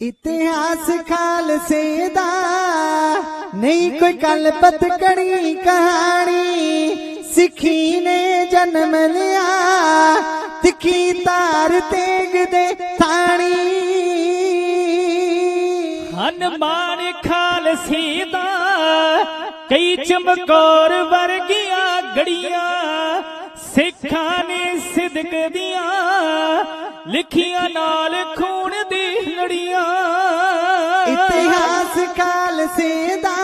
ਇਤਿਹਾਸ ਖਾਲਸੇ ਦਾ ਨਹੀਂ ਕੋਈ ਕਲਪਤ ਕਣੀ ਕਹਾਣੀ। ਸਿੱਖੀ ਨੇ ਜਨਮ ਲਿਆ, ਤਿੱਖੀ ਤਾਰ ਤੇਗ ਦੇ ਥਾਣੀ। ਹਨਮਾਨ ਖਾਲਸੀ ਦਾ ਕਈ ਚਮਕੌਰ ਵਰਗੀਆਂ ਗੜੀਆਂ, ਸਿੱਖਾਂ ਨੇ ਸਿਦਕ ਦੀਆਂ, ਲਿਖੀਆਂ ਨਾਲ ਖੂਨ ਲੜੀਆਂ ਇਤਿਹਾਸ ਖਾਲਸੇ ਦਾ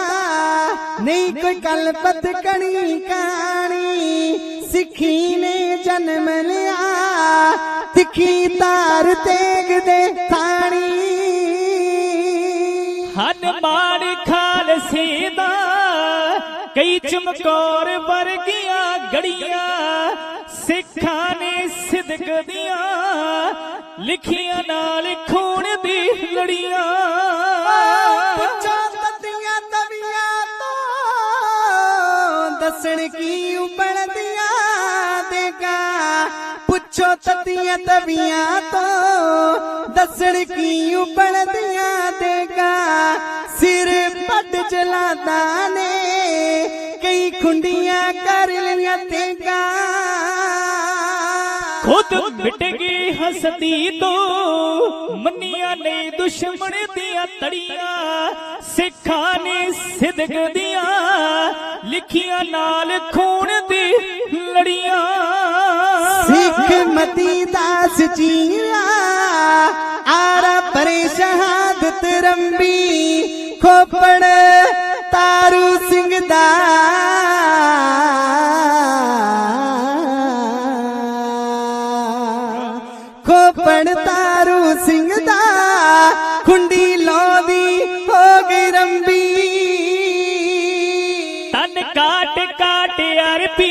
ਨਹੀਂ ਕੋਈ ਕਲਪਤ ਕਣੀ ਕਹਾਣੀ ਸਿੱਖੀ ਨੇ ਜਨਮ ਲਿਆ ਤਿੱਖੀ ਤਾਰ ਤੇਗ ਦੇ ਥਾਣੀ। ਹਨਮਾਨ ਖਾਲਸੀ ਦਾ ਕਈ ਚਮਕੌਰ ਵਰਗੀਆਂ ਗੜੀਆਂ। ਸਿੱਖਾਂ ਨੇ ਸਿਦਕ ਦੀਆਂ ਲਿਖੀਆਂ ਨਾਲ ਖੂਨ ਲੜੀਆਂ। ਪੁੱਛੋ ਤਤੀਆਂ ਤਵੀਆਂ ਤੋਂ, ਦੱਸਣ ਕੀ ਉਬਲਦੀਆਂ ਦੇਗਾ ਪੁੱਛੋ ਤਤੀਆਂ ਤਵੀਆਂ ਤੋਂ, ਦੱਸਣ ਕੀ ਉਬਲਦੀਆਂ ਦੇਗਾ ਸਿਰ ਪੱਟ ਚਲਾਦਾ ਨੇ, ਕਈ ਖੁੰਡੀਆਂ ਕਰ ਲਈਆਂ ਤੇਗਾ ਖੁਦ ਮਿਟ ਗਈ ਹਸਤੀ ਤੋਂ। ਮੰਨੀਆਂ ਨੇ ਦੁਸ਼ਮਣ ਦੀਆਂ ਤੜੀਆਂ। ਸਿੱਖਾਂ ਨੇ ਸਿਦਕ ਦੀਆਂ, ਲਿਖੀਆਂ ਨਾਲ ਖੂਨ ਦੀ ਲੜੀਆਂ। ਸਿੱਖ ਮਤੀ ਦਾ ਜੀਆ ਆਰਾ ਪਰੇ ਸ਼ਹਾਦਤ ਰੰਬੀ, ਖੋਪੜ ਤਾਰੂ ਸਿੰਘ ਦਾ। ਖੋਪੜ ਤਾਰੂ ਸਿੰਘ ਦਾ ਖੁੰਡੀ ਲੋਦੀ ਹੋ ਗਈ ਰੰਬੀ। ਤਨ ਕਾਟ ਕਾਟ ਅਰਬੀ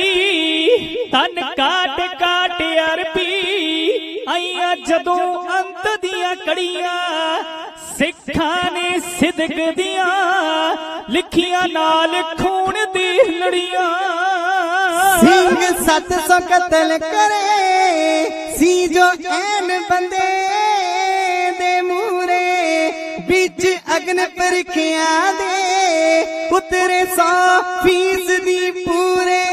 ਤਨ ਕਾਟ ਕਾਟ ਅਰਬੀ ਆਈਆਂ ਜਦੋਂ ਅੰਤ ਦੀਆਂ ਕੜੀਆਂ ਸਿੱਖਾਂ ਨੇ ਸਿਦਕ ਦੀਆਂ ਲਿਖੀਆਂ ਨਾਲ ਖੂਨ ਦੀ ਲੜੀਆਂ। ਸਿੰਘ ਸੱਤ ਸੌ ਕਤਲ ਕਰੇ ਸੀ ਜੋ ਐਨ ਬੰਦੇ ਦੇ ਮੂਰੇ ਵਿੱਚ ਅਗਨ ਪਰਖਿਆ ਦੇ ਉਤਰੇ ਸੌ ਫੀਸਦੀ ਪੂਰੇ।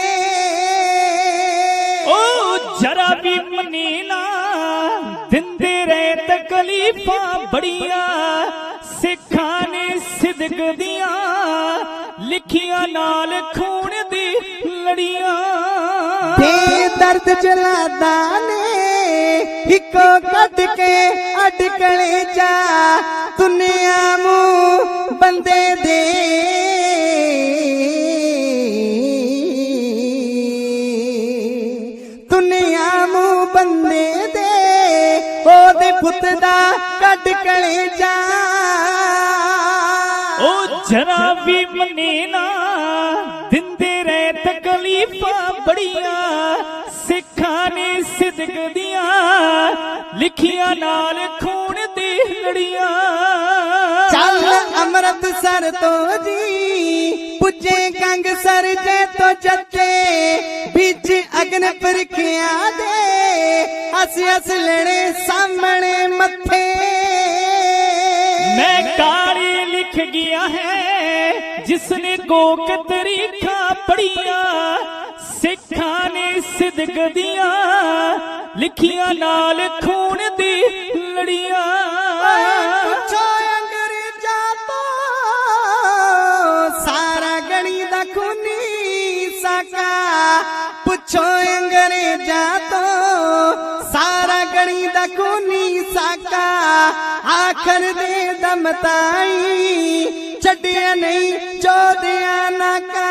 ਉਹ ਜਰਾ ਵੀ ਮਨੀ ਨਾ ਦਿੰਦੇ ਰਹੇ ਤਕਲੀਫਾਂ ਬੜੀਆਂ ਸਿੱਖਾਂ ਨੇ ਸਿਦਕ ਦੀਆਂ ਲਿਖੀਆਂ ਨਾਲ ਖੂਨ ਦੀ ਲੜੀਆਂ। ਤੇ ਦਰਦ ਜਲਾਦਾ ਨੇ ਇੱਕ ਕੱਢ ਕੇ ਅਟਕਲੇ ਜਾ ਦੁਨੀਆ ਮੂੰ ਬੰਦੇ ਦੇ। ਦੁਨੀਆ ਮੂੰ ਬੰਦੇ ਦੇ, ਉਹਦੇ ਪੁੱਤ ਦਾ ਕੱਢ ਕਲੇ ਜਾ। ਉਹ ਜਰਾ ਵੀ ਮਨੀ ਨਾ, ਦਿੰਦੇ ਰਹੇ ਤਕਲੀਫਾਂ ਬੜੀਆਂ ਲਿਖੀਆਂ ਨਾਲ ਖੂਨ ਦੀ ਲੜੀਆਂ। ਚੱਲ ਅੰਮ੍ਰਿਤਸਰ ਤੋਂ ਜੀ ਪੁੱਜੇ ਗੰਗ ਸਰ ਜੇ ਤੋਂ ਜੱਤੇ ਵਿੱਚ ਅਗਨ ਪਰਖਿਆ ਦੇ ਹੱਸ ਹੱਸ ਲੈਣੇ ਸਾਹਮਣੇ ਮੱਥੇ। ਮੈਂ ਕਾਰੇ ਲਿਖ ਗਿਆ ਹੈ ਜਿਸਨੇ ਗੋਕ ਤਰੀਖਾਂ ਪੜੀਆਂ ਸਿੱਖਾਂ ਨੇ ਸਿਦਕ ਦੀਆਂ। ਲਿਖੀਆਂ ਨਾਲ ਖੂਨ ਦੀ ਲੜੀਆਂ। ਪੁੱਛੋ ਅੰਗਰੇਜ਼ਾਂ ਤੋਂ। ਸਾਰਾ ਗਣੀ ਦਾ ਖੂਨੀ ਸਾਕਾ। ਪੁੱਛੋ ਅੰਗਰੇਜ਼ਾਂ ਤੋਂ। ਸਾਰਾ ਗਣੀ ਦਾ ਖੂਨੀ ਸਾਕਾ। ਆਖਰ ਦੇ ਦਮ ਤਾਈ ਛੱਡਿਆ ਨਹੀਂ ਜੋਧਿਆਂ ਨਾ ਕਾ।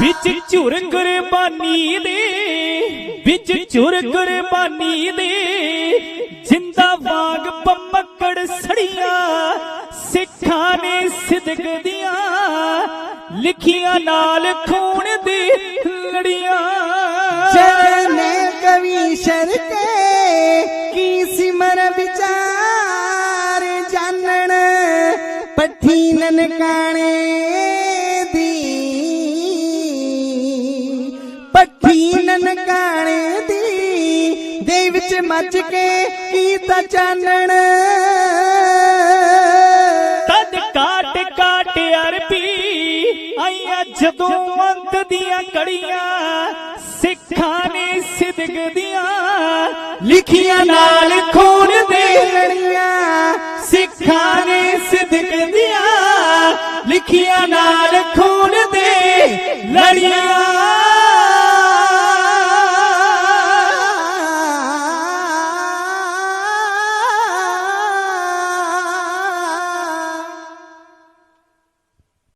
ਵਿੱਚ ਝੁਰ ਕੁਰਬਾਨੀ ਦੇ ਵਿੱਚ ਝੁਰ ਕੁਰਬਾਨੀ ਦੇ ਜਿੰਦਾ ਵਾਗ ਪੰਮਕੜ ਸੜੀਆਂ ਸਿੱਖਾਂ ਨੇ ਸਿਦਕ ਦੀਆਂ ਲਿਖੀਆਂ ਨਾਲ ਖੂਨ ਦੀ ਲੜੀਆਂ। ਜਗਨੇ ਕਵੀ ਸ਼ਰਕੇ ਕੀ ਸਿਮਰ ਵਿਚਾਰ ਜਾਣਨ, ਪੱਠੀ ਨਨਕਾਣੇ ਦੀ। ਪੱਠੀ ਨਨਕਾਣੇ ਮੱਚ ਕੇ ਕੀਤਾ ਚਾਨਣ। ਤਦ ਕਾਟ ਕਾਟ ਅਰਬੀ ਆਈਆਂ ਜਦੋਂ ਅੰਤ ਦੀਆਂ ਕੜੀਆਂ, ਸਿੱਖਾਂ ਨੇ ਸਿਦਕ ਦੀਆਂ ਲਿਖੀਆਂ ਨਾਲ ਖੂਨ ਦੇ ਲੜੀਆਂ, ਸਿੱਖਾਂ ਨੇ ਸਿਦਕ ਦੀਆਂ ਲਿਖੀਆਂ ਨਾਲ ਖੂਨ ਦੇ ਲੜੀਆਂ।